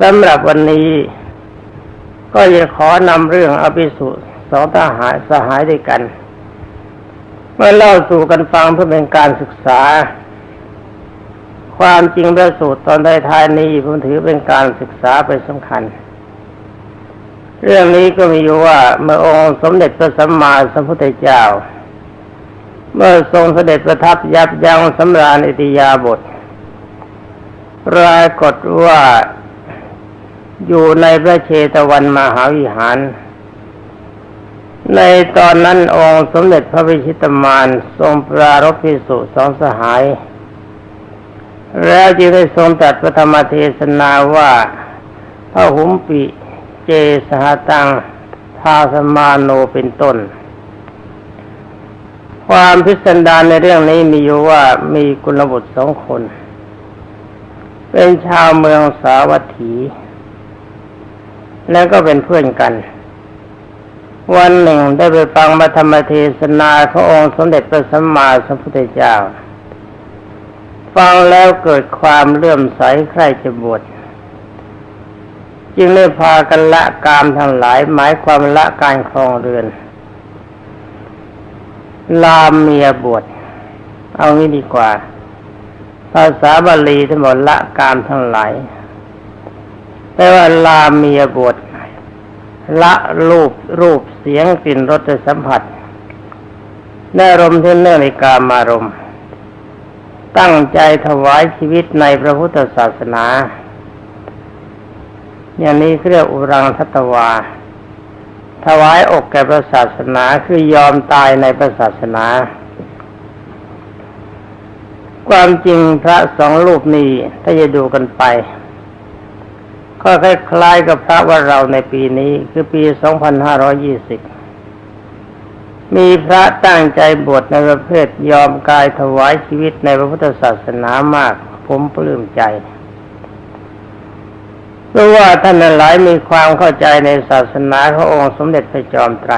สำหรับวันนี้ ก็จะขอนำเรื่องอภิสุสองทหารสหายด้วยกันมาเล่าสู่กันฟังเพื่อเป็นการศึกษา ความจริงพระสูตรตอนท้ายๆนี้ผมถือเป็นการศึกษาเป็นสำคัญ เรื่องนี้ก็มีอยู่ว่าเมื่อองค์สมเด็จพระสัมมาสัมพุทธเจ้า เมื่อทรงเสด็จประทับยับยั้งสำราญอิติยาบทปรากฏว่า อยู่ในพระเชตวันมหาวิหาร ในตอนนั้นองค์สมเด็จพระวิชิตมารทรงปรารภพิสุสองสหาย แล้วจึงได้ทรงตรัสพระธรรมเทศนาว่าพระหุมปิเจสหตังทาสมาโนเป็นต้น ความพิสดารในเรื่องนี้มีอยู่ว่ามีกุลบุตรสองคน เป็นชาวเมืองสาวัตถี แล้วก็เป็นเพื่อนกัน วันหนึ่งได้ไปฟังมาธรรมเทศนาขององค์สมเด็จพระสัมมาสัมพุทธเจ้า ฟังแล้วเกิดความเลื่อมใสใคร่จะบวชจึงได้พากันละกามทั้งหลายหมายความละการครองเรือน ลามเมียบวชเอางี้ดีกว่า ภาษาบาลีทั้งหมดละกามทั้งหลาย แปลว่าลาเมียบวชละรูปรูปเสียงกลิ่นรสสัมผัสได้รมที่เนื่องในกามารมตั้งใจถวายชีวิตในพระพุทธศาสนา อย่างนี้เรียกอุรังทัตวา ถวายอกแก่พระศาสนาคือยอมตายในพระศาสนา ความจริงพระสองรูปนี้ถ้าจะดูกันไป ก็คล้ายๆกับพระว่าเราในปีนี้คือปี 2520 มีพระตั้งใจบวชในประเภทยอมกายถวายชีวิตในพระพุทธศาสนามาก ผมปลื้มใจเพราะว่าท่านหลายมีความเข้าใจในศาสนาขององค์สมเด็จพระจอมไตร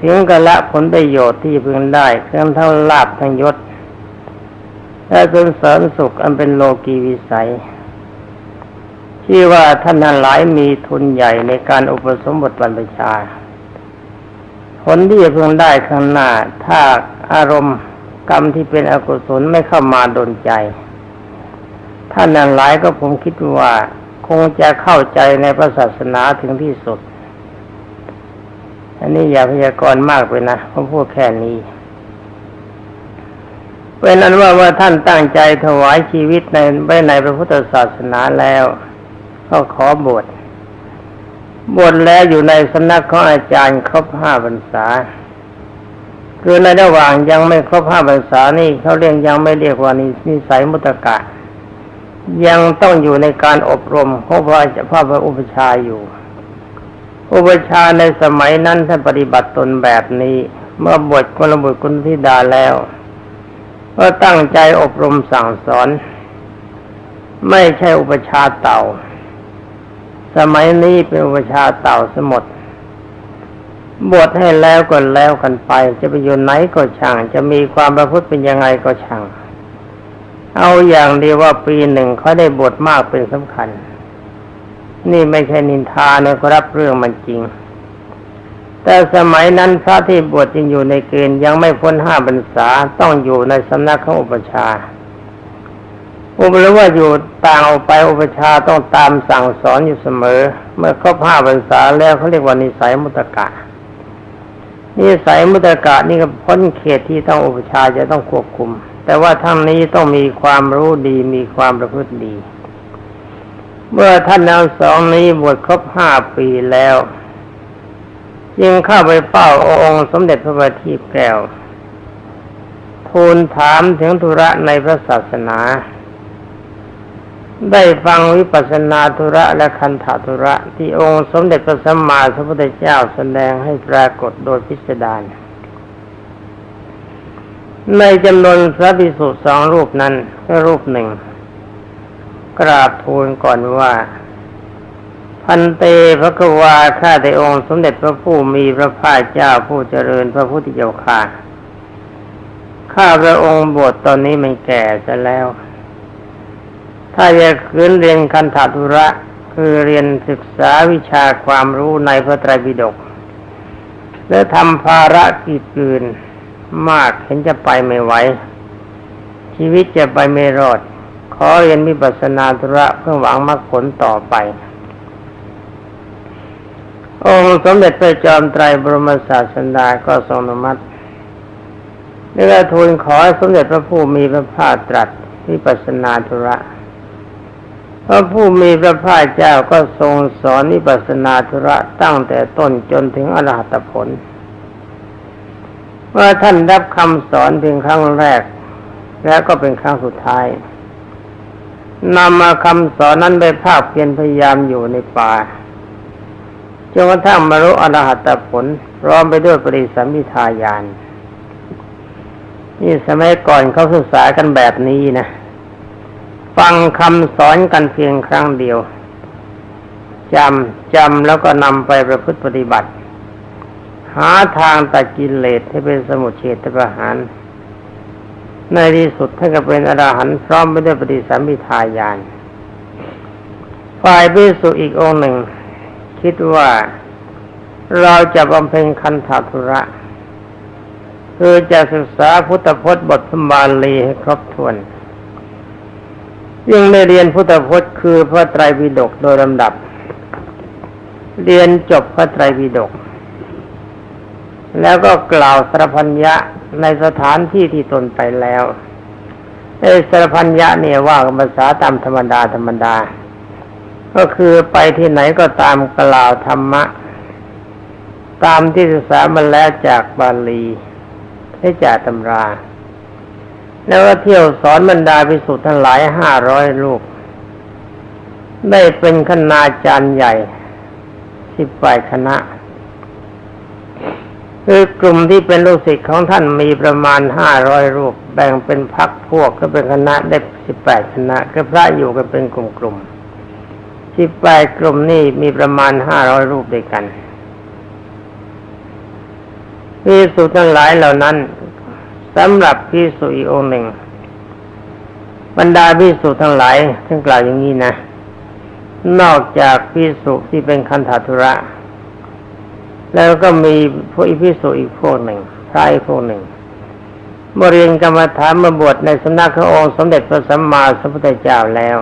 ถึงกะละผลประโยชน์ที่พึงได้เครื่องเท่าลาบทั้งยศและเป็นเสริมสุขอันเป็นโลกีวิสัย ที่ว่าท่านหลายมีทุนใหญ่ในการอุปสมบทบรรพชา ผลที่จะพึงได้ข้างหน้า ถ้าอารมณ์กรรมที่เป็นอกุศลไม่เข้ามาดนใจ ท่านนั้นหลายก็ผมคิดว่าคงจะเข้าใจในพระศาสนาถึงที่สุด อันนี้อย่าพยากรณ์มากไปนะผมพูดแค่นี้เป็นนั้นว่าว่าท่านตั้งใจถวายชีวิตในไว้ในพระพุทธศาสนาแล้ว ก็ขอบวชบวชแล้วอยู่ในสำนักของอาจารย์ครบห้าพรรษา คือในระหว่างยังไม่ครบห้าพรรษานี่เขาเรียกยังไม่เรียกว่านิสัยมุตกะ ยังต้องอยู่ในการอบรมเพราะว่าพระพระอุปชาอยู่ อุปชาในสมัยนั้นท่านปฏิบัติตนแบบนี้ เมื่อบวชกุลบุตรกุลธิดาแล้ว ก็ตั้งใจอบรมสั่งสอน ไม่ใช่อุปชาเต่า สมัยนี้เป็นอุปชาเต่าสมดบวชให้แล้วก็แล้วกันไป จะไปอยู่ไหนก็ช่าง จะมีความประพฤติเป็นยังไงก็ช่าง เอาอย่างเดียวว่าปีหนึ่งเขาได้บวชมากเป็นสำคัญ นี่ไม่ใช่นินทานะครับเรื่องมันจริง แต่สมัยนั้นพระที่บวชยังอยู่ในเกณฑ์ยังไม่พ้นห้าพรรษาต้องอยู่ในสำนักของอุปชา อุปรว่าอยู่ต่างออกไปอุปชาต้องตามสั่งสอนอยู่เสมอ เมื่อครบห้าพรรษาแล้วเขาเรียกว่านิสัยมุตกะนิสัยมุตกะนี่ก็พ้นเขตที่ต้องอุปชาจะต้องควบคุม แต่ว่าทั้งนี้ต้องมีความรู้ดีมีความประพฤติดี เมื่อท่านทั้งสองนี้บวชครบห้าปีแล้วจึงเข้าไปเป้าองค์สมเด็จพระบัณฑิตแก้วทูลถามถึงธุระในพระศาสนา ได้ฟังวิปัสสนาธุระและคันธาธุระที่องค์สมเด็จพระสัมมาสัมพุทธเจ้าแสดงให้ปรากฏโดยพิสดารในจำนวนพระภิกษุสองรูปนั้นก็รูปหนึ่ง กราบทูลก่อนว่า พันเตพระกวาข้าแต่องค์สมเด็จพระผู้มีพระภาคเจ้าผู้เจริญพระพุทธเจ้าค่ะข้าพระองค์บวชตอนนี้มันแก่จะแล้ว ถ้าจะคืนเรียนคันธาธุระ คือเรียนศึกษาวิชาความรู้ในพระไตรปิฎกและทำภาระกิจอื่นมากเห็นจะไปไม่ไหวชีวิตจะไปไม่รอด ขอเรียนวิปัสสนาธุระเพื่อหวังมรรคผลต่อไปองค์สมเด็จพระจอมไตรบรมศาสดาก็ทรงอนุมัตินี่ก็ทูลขอสมเด็จพระผู้มีพระภาคตรัสวิปัสสนาธุระ พระผู้มีพระภาคเจ้าก็ทรงสอนวิปัสนาธุระตั้งแต่ต้นจนถึงอรหัตผลเมื่อท่านรับคำสอนเพียงครั้งแรก แล้วก็เป็นครั้งสุดท้ายนำมาคำสอนนั้นไปภาคเพียรพยายามอยู่ในป่าจนกระทั่งบรรลุอรหัตผลร้อมไปด้วยปริสัมมิทายาน นี่สมัยก่อนเขาศึกษากันแบบนี้นะ ฟังคำสอนกันเพียงครั้งเดียวจำจำแล้วก็นำไปประพฤติปฏิบัติ หาทางตัดกิเลสให้เป็นสมุทเฉทประหาร ในที่สุดท่านก็เป็นอรหันต์พร้อมไปด้ปฏิสัมพิทายาน ฝ่ายพิสุอีกองหนึ่ง คิดว่าเราจะบำเพ็ญคันธทุระ คือจะศึกษาพุทธพจน์บทพบาลีให้ครบถ้วน ยิ่งได้เรียนพุทธพจน์คือพระไตรปิฎกโดยลำดับ เรียนจบพระไตรปิฎกแล้วก็กล่าวสรพัญญะในสถานที่ที่ตนไปแล้วไอ้สรพัญญะเนี่ยว่าภาษาตามธรรมดาธรรมดา ก็คือไปที่ไหนก็ตามกล่าวธรรมะ ตามที่ศึกษามาแล้วจากบาลีให้จากตำรา แล้วก็เที่ยวสอนบรรดาพิสุทธ์ทั้งหลายห้าร้อยลูก ได้เป็นคณาจารย์ใหญ่สิบฝ่ายคณะ คือกลุ่มที่เป็นลูกศิษย์ของท่านมีประมาณห้าร้อยรูป แบ่งเป็นพักพวกก็เป็นคณะได้สิบแปดคณะ ก็พระอยู่กันเป็นกลุ่มๆสิบแปดกลุ่มนี่มีประมาณห้าร้อยรูปด้วยกันพิสุทั้งหลายเหล่านั้น สำหรับพิสุอีกองค์หนึ่ง บรรดาพิสุทั้งหลายท่านกล่าวอย่างนี้นะ นอกจากพิสุที่เป็นคันธาธุระ แล้วก็มีพวกพิสุอีกพวกหนึ่งพระอีกพวกหนึ่งเมื่อเรียนกรรมฐานมาบวชในสำนักพระองค์สมเด็จพระสัมมาสัมพุทธเจ้าแล้ว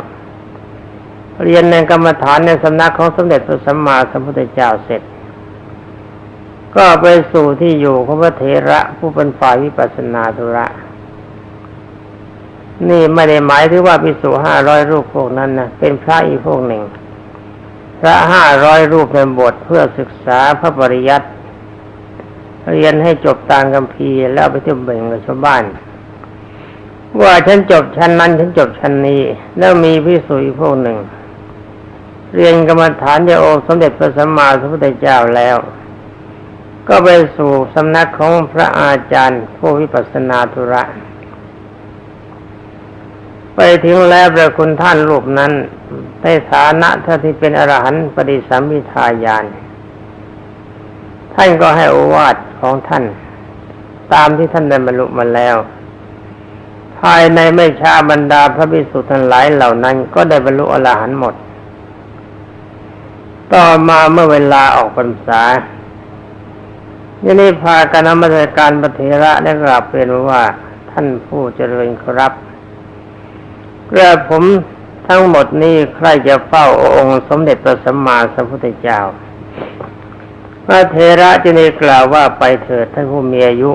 เรียนในกรรมฐานในสำนักของสมเด็จพระสัมมาสัมพุทธเจ้าเสร็จ ก็ไปสู่ที่อยู่ของพระเถระผู้เป็นฝ่ายวิปัสสนาธุระ นี่ไม่ได้หมายถึงว่าพิสูห้าร้อยรูปพวกนั้นนะเป็นพระอีกพวกหนึ่ง พระห้าร้อยรูปเป็นบทเพื่อศึกษาพระปริยัติเรียนให้จบตามคำพีแล้วไปเที่ยวเบ่งกับชาวบ้าน ว่าฉันจบชั้นนั้นฉันจบชั้นนี้ แล้วมีพิสูจพวกหนึ่ง เรียนกรรมฐานจะองค์สมเด็จพระสัมมาสัมพุทธเจ้าแล้ว ก็ไปสู่สำนักของพระอาจารย์ผู้วิปัสสนาธุระ ไปถึงแล้วพระคุณท่านรูปนั้นในฐานะท่านที่เป็นอรหันต์ปฏิสัมพิทายาน ท่านก็ให้อวาทของท่าน ตามที่ท่านได้บรรลุมาแล้ว ภายในไม่ช้าบรรดาพระภิกษุทั้งหลายเหล่านั้น ก็ได้บรรลุอรหันต์หมด ต่อมาเมื่อเวลาออกพรรษา นี่นี่พากันนมัสการปฏิระได้กราบเรียนว่าท่านผู้เจริญครับเรื่อผมทั้งหมดนี้ใครจะเฝ้าองค์สมเด็จพระสัมมาสัมพุทธเจ้า พระเทระจะได้กล่าวว่าไปเถิดท่านผู้มีอายุ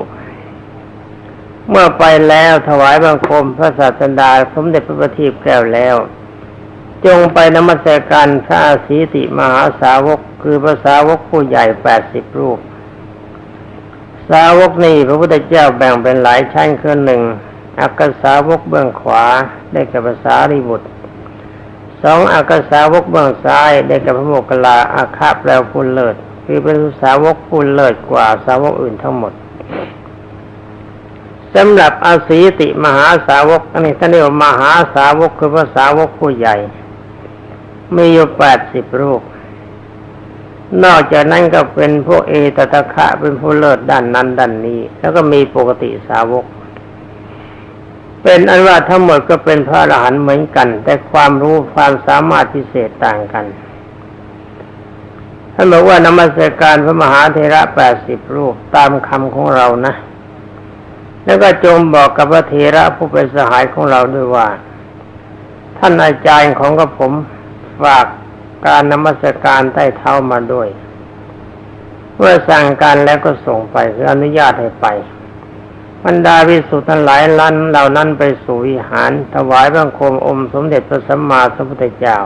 เมื่อไปแล้วถวายบังคมพระศาสดาสมเด็จพระบัณฑิตแก้วแล้ว จงไปนมัสการพระสีติมหาสาวกคือภาษาวกผู้ใหญ่แปดสิบรูป สาวกนี้พระพุทธเจ้าแบ่งเป็นหลายชั้นคือหนึ่งอักษาวกเบื้องขวาได้กับภาษาริบุตรสองอักษาวกเบื้องซ้ายได้กับพระโมคคัลลาอาคาแปลผู้เลิศคือเป็นสาวกผู้เลิศกว่าสาวกอื่นทั้งหมดสำหรับอาศีติมหาสาวกอันนี้ท่านเรียกว่ามหาสาวกคือภาษาวกผู้ใหญ่ มีอยู่แปดสิบรูป นอกจากนั้นก็เป็นพวกเอตตะคะเป็นผู้เลิศด้านนั้นด้านนี้ แล้วก็มีปกติสาวก เป็นอันว่าทั้งหมดก็เป็นพระอรหันต์เหมือนกัน แต่ความรู้ความสามารถพิเศษต่างกันท่านบอกว่านมัสการพระมหาเถระแปดสิบรูปตามคำของเรานะ แล้วก็จงบอกกับพระเถระผู้เป็นสหายของเราด้วยว่า ท่านอาจารย์ของกับผมฝาก การนมัสการใต้เท้ามาด้วยเมื่อสั่งการแล้วก็ส่งไปคืออนุญาตให้ไปบรรดาวิสุทธ์ทั้งหลายลันเหล่านั้นไปสู่วิหาร ถวายบังคมอมสมเด็จพระสัมมาสัมพุทธเจ้า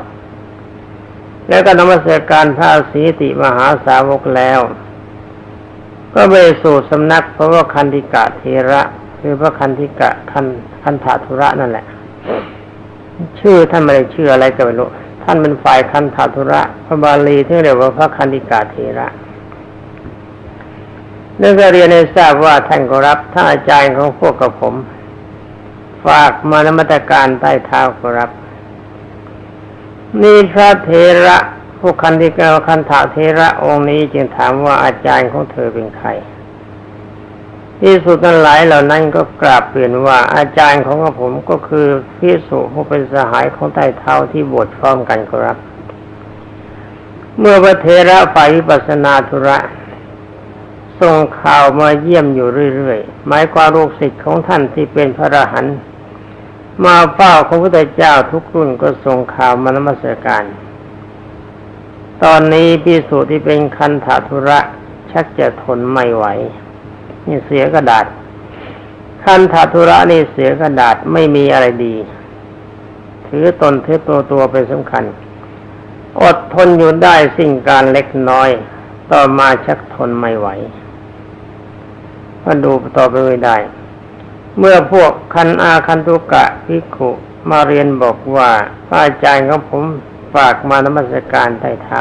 แล้วก็นมัสการพระสีติมหาสาวกแล้ว ก็ไปสู่สำนักพระว่าคันธิกะเทระ คือพระคันธิกะคันคันธาธุระนั่นแหละ ชื่อท่านไม่ได้ชื่ออะไรก็ไม่รู้ ท่านเป็นฝ่ายคันธาธุระพระบาลีที่เรียกว่าพระคันธิกะเทระนื่องจากเรียนให้ทราบว่าท่านก็รับท่านอาจารย์ของพวกกับผม ฝากมานมัตการใต้เท้าก็รับ นี่พระเทระผู้คันธิกาคันถาเทระองค์นี้จึงถามว่าอาจารย์ของเธอเป็นใคร ที่สุดนั้นหลายเหล่านั้นก็กราบเปลี่ยนว่าอาจารย์ของผมก็คือพิสุผู้เป็นสหายของใต้เท้าที่บวชพร้อมกันครับ เมื่อพระเทระฝ่ายวิปัสนาธุระส่งข่าวมาเยี่ยมอยู่เรื่อยๆหมายความลูกศิษย์ของท่านที่เป็นพระอรหันต์มาเฝ้าพระพุทธเจ้าทุกรุ่นก็ส่งข่าวมานมัสการ ตอนนี้พิสูจน์ที่เป็นคันธาธุระชักจะทนไม่ไหว นี่เสียกระดาษคันธาธุระนี่เสียกระดาษไม่มีอะไรดี ถือตนถือตัวตัวเป็นสำคัญ อดทนอยู่ได้สิ่งการเล็กน้อย ต่อมาชักทนไม่ไหวก็ดูต่อไปไม่ได้ เมื่อพวกคันอาคันตุกะพิกุมาเรียนบอกว่าพระอาจารย์ของผมฝากมานมัสการใต้เท้า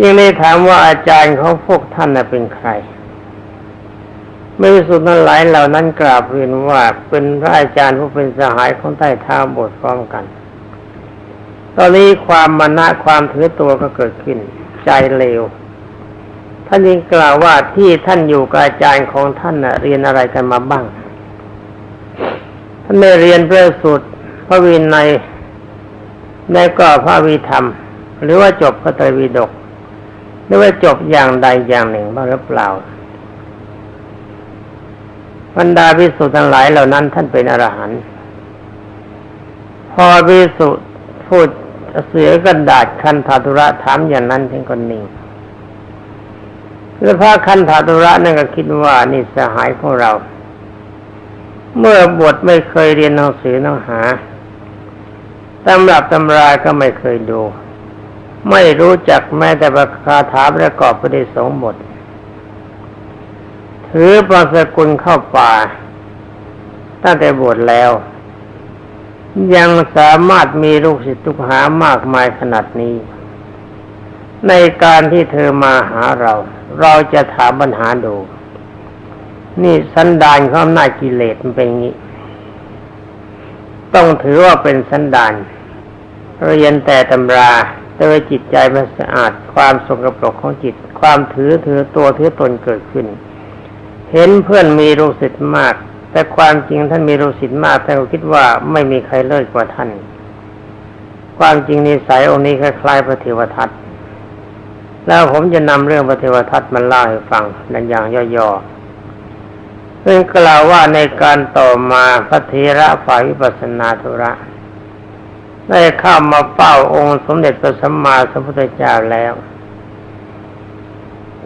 ยังได้ถามว่าอาจารย์ของพวกท่านเป็นใคร ไม่สุดนั้นหลายเหล่านั้นกราบเรียนว่าเป็นพระอาจารย์ผู้เป็นสหายของใต้เท้าบทพร้อมกัน ตอนนี้ความมานะความถือตัวก็เกิดขึ้น ใจเลวท่านยังกล่าวว่าที่ท่านอยู่กับอาจารย์ของท่านน่ะเรียนอะไรกันมาบ้าง ท่านไม่เรียนพระสูตรพระวินัยในก็พระวิธรรม หรือว่าจบพระไตรปิฎกหรือว่าจบอย่างใดอย่างหนึ่งบ้างหรือเปล่า บรรดาพิสุทั้งหลายเหล่านั้น ท่านเป็นอรหันต์พอพิสุพูดเสือกระดาษคันธาตุระถามอย่างนั้นท่านก็นิ่งแล้วพระคันธาตุระนั่นก็คิดว่านี่สหายของเรา เมื่อบทไม่เคยเรียนหนังสือหนังหาตำรับตำราก็ไม่เคยดู ไม่รู้จักแม้แต่คาถาประกอบไปด้วยสองบท ถือปราสกุลเข้าป่าตั้งแต่บวชแล้ว ยังสามารถมีลูกศิษย์ทุกหามากมายขนาดนี้ ในการที่เธอมาหาเรา เราจะถามปัญหาดู นี่สันดานของอำนาจกิเลสมันเป็นอย่างนี้ ต้องถือว่าเป็นสันดานเรียนแต่ตำราแต่จิตใจมันสะอาดความสกปรกของจิต ความถือถือตัวถือตนเกิดขึ้น เห็นเพื่อนมีรูสิทธิ์มาก แต่ความจริงท่านมีรูสิทธิ์มากแต่ก็คิดว่าไม่มีใครเลิศกว่าท่าน ความจริงนิสัยองค์นี้คล้ายๆพระเทวทัตแล้วผมจะนำเรื่องพระเทวทัตมาเล่าให้ฟังในอย่างย่อๆซึ่งกล่าวว่าในการต่อมาพระเทระฝ่ายวิปัสสนาธุระ ได้เข้ามาเฝ้าองค์สมเด็จพระสัมมาสัมพุทธเจ้าแล้ว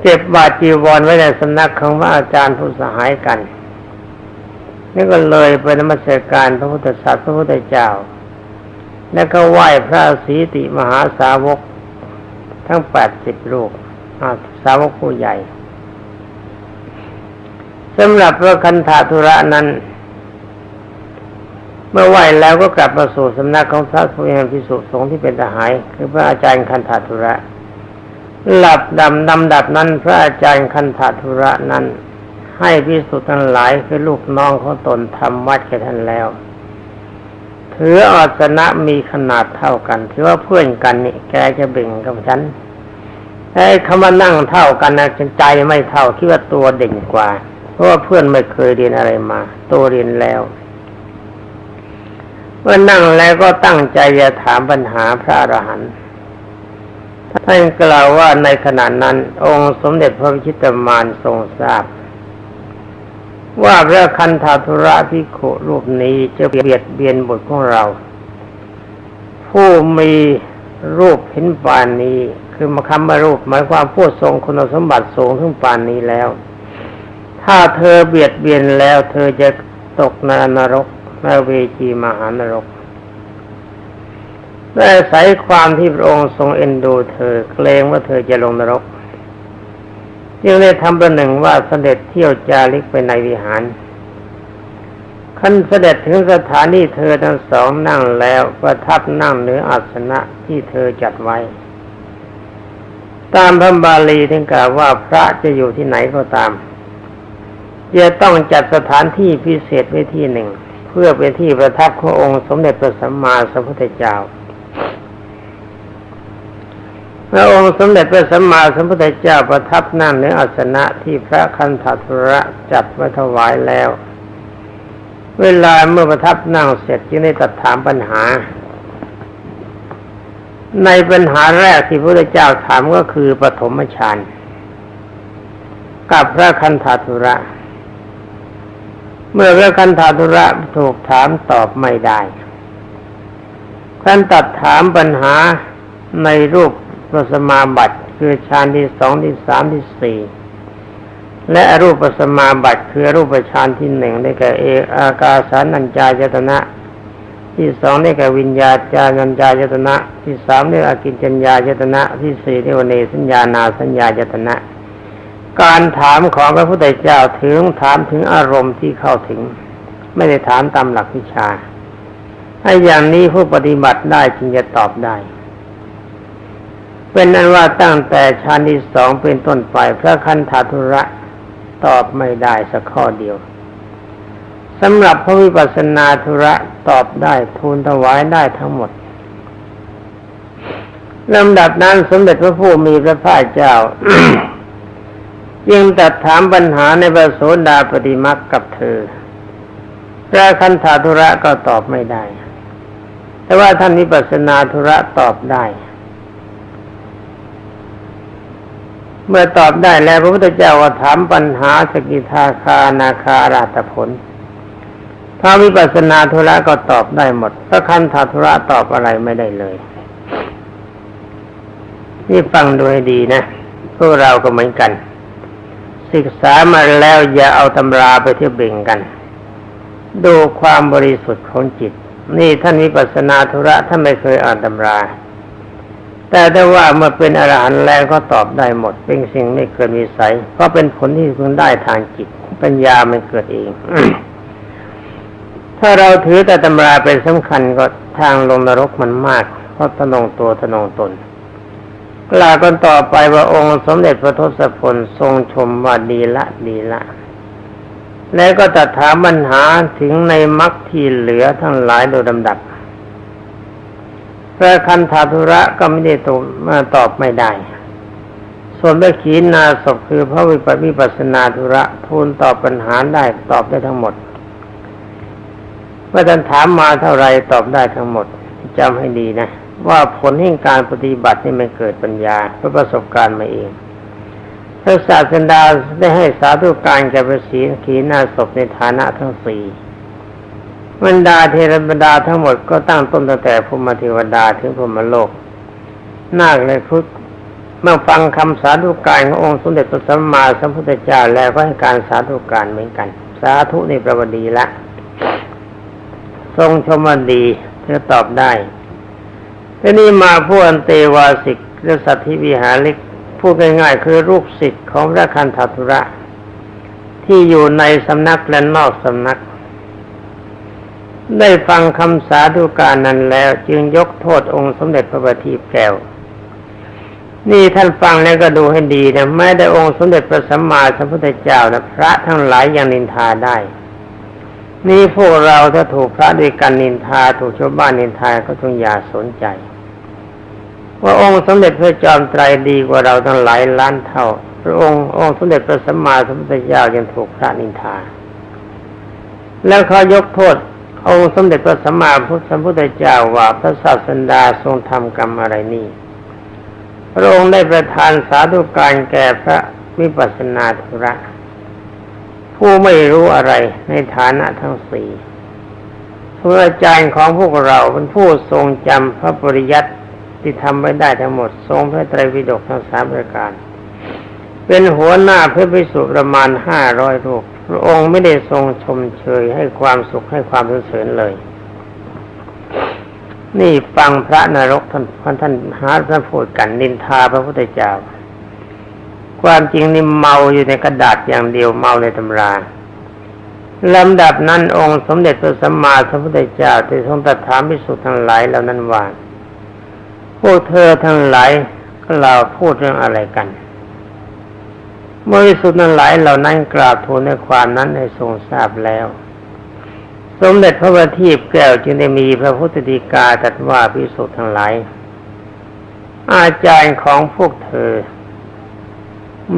เก็บบาจีวรไว้ในสำนักของพระอาจารย์ผู้สหายกัน นี่ก็เลยไปนมัสการพระพุทธศาสนาพระพุทธเจ้า แล้วก็ไหว้พระสีติมหาสาวกทั้งแปดสิบลูกสาวกผู้ใหญ่สำหรับพระคันธาธุระนั้น เมื่อไหวแล้วก็กลับมาสู่สำนักของพระสุเอนพิสุสงฆ์ที่เป็นทหารคือพระอาจารย์คันธาธุระ หลับดำดำดับนั้นพระอาจารย์คันธาธุระนั้น ให้พิสุทั้งหลายคือลูกน้องของตนทำวัดแก่ท่านแล้วถืออาสนะมีขนาดเท่ากันถือว่าเพื่อนกันนี่แกจะเบ่งกับฉันไอ้คำว่านั่งเท่ากันนะใจไม่เท่าคิดว่าตัวเด่นกว่า เพราะว่าเพื่อนไม่เคยเรียนอะไรมา ตัวเรียนแล้วเมื่อนั่งแล้วก็ตั้งใจจะถามปัญหาพระอรหันต์ ท่านกล่าวว่าในขณะนั้น องค์สมเด็จพระวิชิตมารทรงทราบ ว่าพระคันธาธุระพิโขรูปนี้จะเบียดเบียนบทของเรา ผู้มีรูปเห็นปานนี้ คือมาคำว่ารูปหมายความผู้ทรงคุณสมบัติสูงถึงปานนี้แล้ว ถ้าเธอเบียดเบียนแล้ว เธอจะตกนนรกในเวจีมหานรก ได้อาศัยความที่พระองค์ทรงเอ็นดูเธอเกรงว่าเธอจะลงนรกจึงได้ทำประหนึ่งว่าเสด็จเที่ยวจาริกไปในวิหารขั้นเสด็จถึงสถานีเธอทั้งสองนั่งแล้วประทับนั่งเหนืออาสนะที่เธอจัดไว้ ตามพระบาลีถึงกล่าวว่าพระจะอยู่ที่ไหนก็ตาม จะต้องจัดสถานที่พิเศษไว้ที่หนึ่ง เพื่อเป็นที่ประทับขององค์สมเด็จพระสัมมาสัมพุทธเจ้า พระองค์สมเด็จพระสัมมาสัมพุทธเจ้าประทับนั่งในอาสนะที่พระคันธทุระจัดไว้ถวายแล้ว เวลาเมื่อประทับนั่งเสร็จจึงได้ตรัสถามปัญหา ในปัญหาแรกที่พระพุทธเจ้าถามก็คือปฐมฌานกับพระคันธทุระ เมื่อพระคันธทุระถูกถามตอบไม่ได้ท่านตัดถามปัญหาในรูป ปสมาบัติคือฌานที่สองที่สามที่สี่และอรูปสมาบัติคือรูปฌานที่หนึ่งได้แก่เออากาสานัญจายตนะ ที่สองได้แก่วิญญาจานัญจายตนะ ที่สามได้อากิจัญญายตนะ ที่สี่ได้วเนสัญญานาสัญญายตนะ การถามของพระพุทธเจ้าถึงถามถึงอารมณ์ที่เข้าถึง ไม่ได้ถามตามหลักวิชาถ้าอย่างนี้ผู้ปฏิบัติได้จึงจะตอบได้ เป็นนั้นว่าตั้งแต่ชาที่สองเป็นต้นไปพระคันธาธุระตอบไม่ได้สักข้อเดียวสำหรับพระวิปัสสนาธุระตอบได้ทูลถวายได้ทั้งหมดลำดับนั้นสมเด็จพระผู้มีพระภาคเจ้ายังตัดถามปัญหาในพระโสดาปฏิมักกับเธอพระคันธาธุระก็ตอบไม่ได้ แต่ว่าท่านนิปัสนาธุระตอบได้ เมื่อตอบได้แล้วพระพุทธเจ้าก็ถามปัญหาสกิทาคานาคาราตผลพระวิปัสสนาธุระก็ตอบได้หมดพระคันธาธุระตอบอะไรไม่ได้เลย นี่ฟังดูให้ดีนะพวกเราก็เหมือนกัน ศึกษามาแล้วอย่าเอาตำราไปเที่ยวเบ่งกัน ดูความบริสุทธิ์ของจิต นี่ท่านวิปัสสนาธุระท่านไม่เคยอ่านตำรา แต่ได้ว่าเมื่อเป็นอรหันต์แล้วก็ตอบได้หมด เป็นสิ่งไม่เกิดมีใสเพราะเป็นผลที่คุณได้ทางจิต ปัญญามันเกิดเอง ถ้าเราถือแต่ตำราเป็นสำคัญก็ทางลงนรกมันมากเพราะทนงตัวทนงตนกล่าวกันต่อไปว่าองค์สมเด็จพระทศพลทรงชมว่าดีละดีละ แล้วก็ตัดถามปัญหาถึงในมรรคที่เหลือทั้งหลายโดยลำดับ พระคันธาธุระก็ไม่ได้ตอบมาตอบไม่ได้ ส่วนพระขีนาศพคือพระวิปัสวิปัสนาธุระทูลตอบปัญหาได้ตอบได้ทั้งหมด เมื่อท่านถามมาเท่าไรตอบได้ทั้งหมดจำให้ดีนะ ว่าผลแห่งการปฏิบัตินี่มันเกิดปัญญาเพราะประสบการณ์มาเองพระศาสดาได้ให้สาธุการแก่พระศีขีนาศพในฐานะทั้งสี่ บรรดาเทระบรรดาทั้งหมดก็ตั้งต้นตั้งแต่พมเทวดาถึงพมโลกนาคเลยพุทธเมื่อฟังคำสาธุการขององค์สมเด็จพระสัมมาสัมพุทธเจ้าแล้วก็ให้การสาธุการเหมือนกัน สาธุในประวัติละ ทรงชมวันดีเธอตอบได้ทีนี้มาผู้อันเตวาสิกและสัตธิวิหาริกพูดง่ายๆคือรูปสิทธิ์ของพระคันธทุระ ที่อยู่ในสำนักและนอกสำนัก ได้ฟังคำสาธุการนั้นแล้ว จึงยกโทษองค์สมเด็จพระบัณฑิตแก้ว นี่ท่านฟังแล้วก็ดูให้ดีนะแม้แต่องค์สมเด็จพระสัมมาสัมพุทธเจ้านะพระทั้งหลายยังนินทาได้ นี่พวกเราถ้าถูกพระด้วยกันนินทาถูกชาวบ้านนินทาก็ต้องอย่าสนใจ ว่าองค์สมเด็จพระจอมไตรดีกว่าเราทั้งหลายล้านเท่า พระองค์องค์สมเด็จพระสัมมาสัมพุทธเจ้ายังถูกพระนินทา แล้วเขายกโทษ องค์สมเด็จพระสัมมาสัมพุทธเจ้าว่าพระศาสดาทรงทำกรรมอะไรนี่พระองค์ได้ประทานสาธุการแก่พระวิปัสสนาธุระ ผู้ไม่รู้อะไรในฐานะทั้งสี่พระอาจารย์ของพวกเราเป็นผู้ทรงจำพระปริยัติที่ทำไว้ได้ทั้งหมด ทรงพระไตรปิฎกทั้งสามประการ เป็นหัวหน้าพระภิกษุประมาณห้าร้อยรูปพระองค์ไม่ได้ทรงชมเชยให้ความสุขให้ความสรรเสริญเลย นี่ฟังพระนรกท่านท่านท่านหาท่านพูดกันนินทาพระพุทธเจ้า ความจริงนี่เมาอยู่ในกระดาษอย่างเดียวเมาในตำราลำดับนั้นองค์สมเด็จพระสัมมาสัมพุทธเจ้าได้ทรงตรัสถามพิสุทธิ์ทั้งหลายเหล่านั้นว่าพวกเธอทั้งหลายก็เราพูดเรื่องอะไรกัน เมื่อพิสุทธิ์ทั้งหลายเหล่านั้นกราบทูลในความนั้นให้ทรงทราบแล้ว สมเด็จพระบัณฑิตแก้วจึงได้มีพระพุทธดีกาตรัสว่าพิสุทธิ์ทั้งหลาย อาจารย์ของพวกเธอ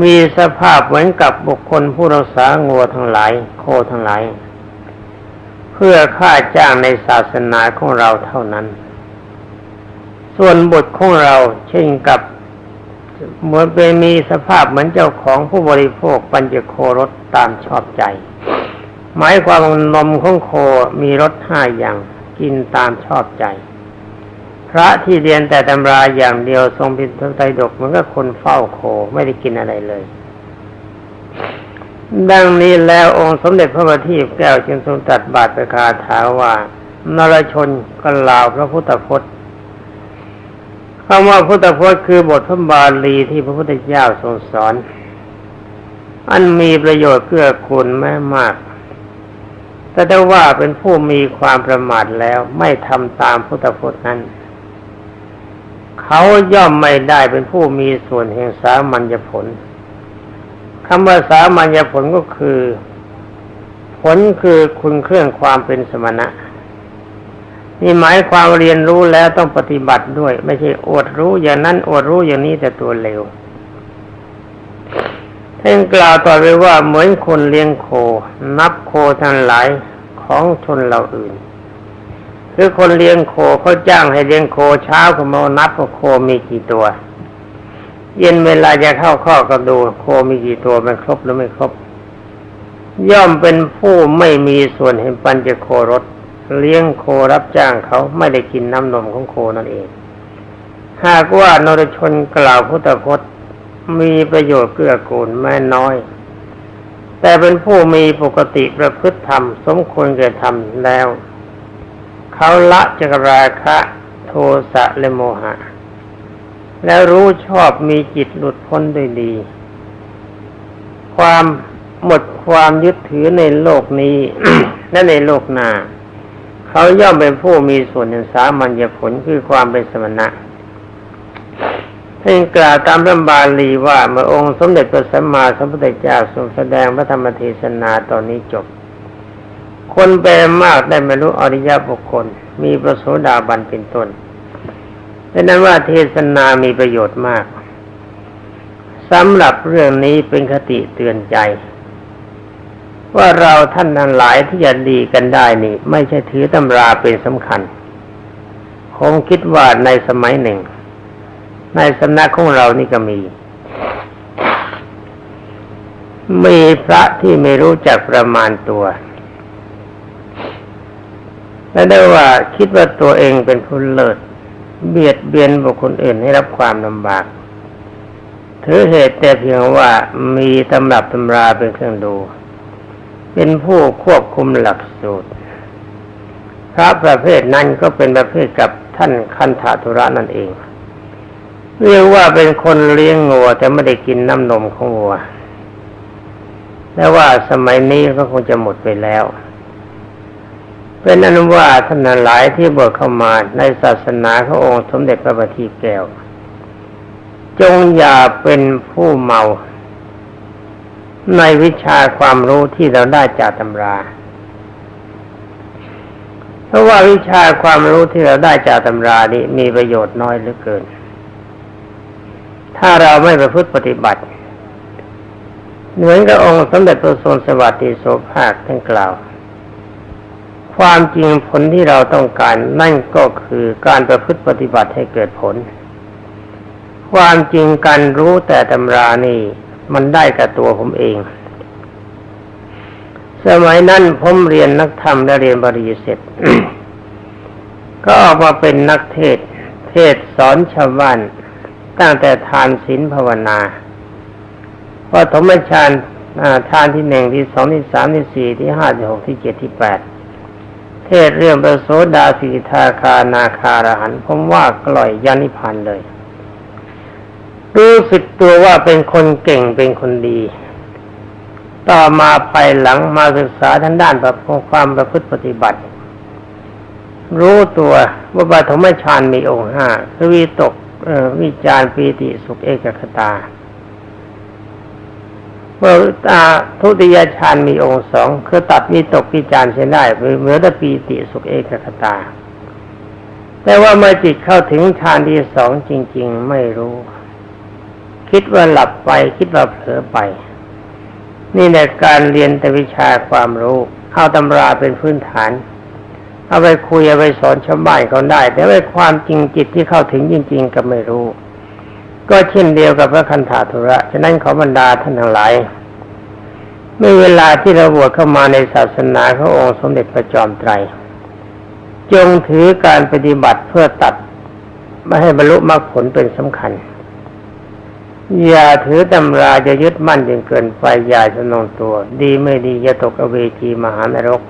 มีสภาพเหมือนกับบุคคลผู้รักษางัวทั้งหลาย โคทั้งหลาย เพื่อค่าจ้างในศาสนาของเราเท่านั้น ส่วนบุตรของเราเช่นกับ เหมือนเป็นมีสภาพเหมือนเจ้าของผู้บริโภคปัญจโครสตามชอบใจ หมายความนมของโคมีรสห้าอย่างกินตามชอบใจ พระที่เรียนแต่ตำราอย่างเดียวทรงเป็นพระไตดกเหมือนกับคนเฝ้าโคไม่ได้กินอะไรเลย ดังนี้แล้วองค์สมเด็จพระบัณฑิตแก้วจึงทรงตัดบาทประคาถาว่านรชนก็ลาวพระพุทธพจน์ คำว่าพุทธพจน์คือบทพระบาลีที่พระพุทธเจ้าทรงสอน อันมีประโยชน์เกื้อกูลแม้มาก แต่ถ้าว่าเป็นผู้มีความประมาทแล้วไม่ทำตามพุทธพจน์นั้น เขาย่อมไม่ได้เป็นผู้มีส่วนแห่งสามัญญผลคำว่าสามัญญผลก็คือ ผลคือคุณเครื่องความเป็นสมณะ นี่หมายความเรียนรู้แล้วต้องปฏิบัติด้วย ไม่ใช่อดรู้อย่างนั้นอดรู้อย่างนี้แต่ตัวเร็วท่านกล่าวต่อไปว่าเหมือนคนเลี้ยงโค นับโคทั้งหลายของชนเราอื่นคือคนเลี้ยงโคเขาจ้างให้เลี้ยงโคเช้าเขามานับว่าโคมีกี่ตัว เย็นเวลาจะเข้าข้อก็ดูโคมีกี่ตัวมันครบหรือไม่ครบ ย่อมเป็นผู้ไม่มีส่วนเห็นปัญจโครส เลี้ยงโครับจ้างเขาไม่ได้กินน้ำนมของโคนั่นเอง หากว่านรชนกล่าวพุทธพจน์มีประโยชน์เกื้อกูลแม่น้อย แต่เป็นผู้มีปกติประพฤติธรรม สมควรแก่ธรรมแล้ว เขาละจักราคะโทสะและโมหะ แล้วรู้ชอบมีจิตหลุดพ้นด้วยดี ความหมดความยึดถือในโลกนี้และในโลกหน้า เขาย่อมเป็นผู้มีส่วนในสามัญญผลคือความเป็นสมณะท่านกล่าวตามพระบาลีว่าเมื่อองค์สมเด็จพระสัมมาสัมพุทธเจ้าทรงแสดงพระธรรมเทศนาตอนนี้จบ คนแปลมากได้บรรลุอริยบุคคล มีประโสดาบันเป็นต้นดังนั้นว่าเทศนามีประโยชน์มากสำหรับเรื่องนี้เป็นคติเตือนใจ ว่าเราท่านทั้งหลายที่จะดีกันได้นี่ ไม่ใช่ถือตำราเป็นสำคัญคงคิดว่าในสมัยหนึ่ง ในสำนักของเรานี่ก็มี มีพระที่ไม่รู้จักประมาณตัวและได้ว่าคิดว่าตัวเองเป็นผู้เลิศ เบียดเบียนบุคคลอื่นให้รับความลำบากถือเหตุแต่เพียงว่ามีตำรับตำราเป็นเครื่องดู เป็นผู้ควบคุมหลักสูตร พระประเภทนั้นก็เป็นประเภทกับท่านคันธาธุระนั่นเอง เรียกว่าเป็นคนเลี้ยงงัวแต่ไม่ได้กินน้ำนมของวัวแต่ว่าสมัยนี้ก็คงจะหมดไปแล้วเป็นอนุว่าท่านหลายที่บวชเข้ามาในศาสนาขององค์สมเด็จพระบัณฑิตแก้ว จงอย่าเป็นผู้เมา ในวิชาความรู้ที่เราได้จากตำรา เพราะว่าวิชาความรู้ที่เราได้จากตำรานี้มีประโยชน์น้อยเหลือเกิน ถ้าเราไม่ประพฤติปฏิบัติ เหมือนกับองค์สมเด็จพระทรงสวัสดิโสภาคท่านกล่าว ความจริงผลที่เราต้องการนั่นก็คือการประพฤติปฏิบัติให้เกิดผล ความจริงการรู้แต่ตำรานี่ มันได้กับตัวผมเอง สมัยนั้นผมเรียนนักธรรมและเรียนบริเสร็จ ก็ออกมาเป็นนักเทศ เทศสอนชาวบ้านตั้งแต่ทานศีลภาวนาพอถมฌานทานที่หนึ่งที่สองที่สามที่สี่ที่ห้าที่หกที่เจ็ดที่แปดเทศเรื่องประโสดาสีทาคานาคารหันผมว่ากล่อยยานิพันธ์เลย รู้สึกตัวว่าเป็นคนเก่งเป็นคนดี ต่อมาภายหลังมาศึกษาทางด้านประพฤติความประพฤติปฏิบัติ รู้ตัวว่าปฐมฌานมีองค์ห้าคือวิตกวิจารปีติสุขเอกคตาเมื่อตาทุติยฌานมีองค์สองคือตัดวิตกวิจารเสียได้เหมือนแต่ปีติสุขเอกคตาแต่ว่าเมื่อจิตเข้าถึงฌานที่สองจริง ๆ ไม่รู้ คิดว่าหลับไปคิดว่าเผลอไป นี่ในการเรียนแต่วิชาความรู้เอาตำราเป็นพื้นฐาน เอาไปคุยเอาไปสอนชาวบ้านเขาได้ แต่ว่าความจริงจิตที่เข้าถึงจริง ๆ ก็ไม่รู้ ก็เช่นเดียวกับพระคันธาธุระ ฉะนั้นขอบรรดาท่านทั้งหลายเมื่อเวลาที่เราบวชเข้ามาในศาสนาขององค์สมเด็จพระจอมไตร จงถือการปฏิบัติเพื่อตัด ไม่ให้บรรลุมรรคผลเป็นสำคัญ อย่าถือตำราจะยึดมั่นจนเกินไปอย่าสนองตัว ดีไม่ดีจะตกอเวจีมหานรก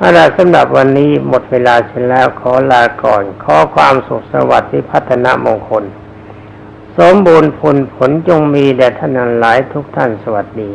อาลาสำหรับวันนี้หมดเวลาเช่นแล้วขอลาก่อน ขอความสุขสวัสดิ์ที่พัฒนามงคล สมบูรณ์ผลผลจงมีแด่ท่านหลายทุกท่านสวัสดี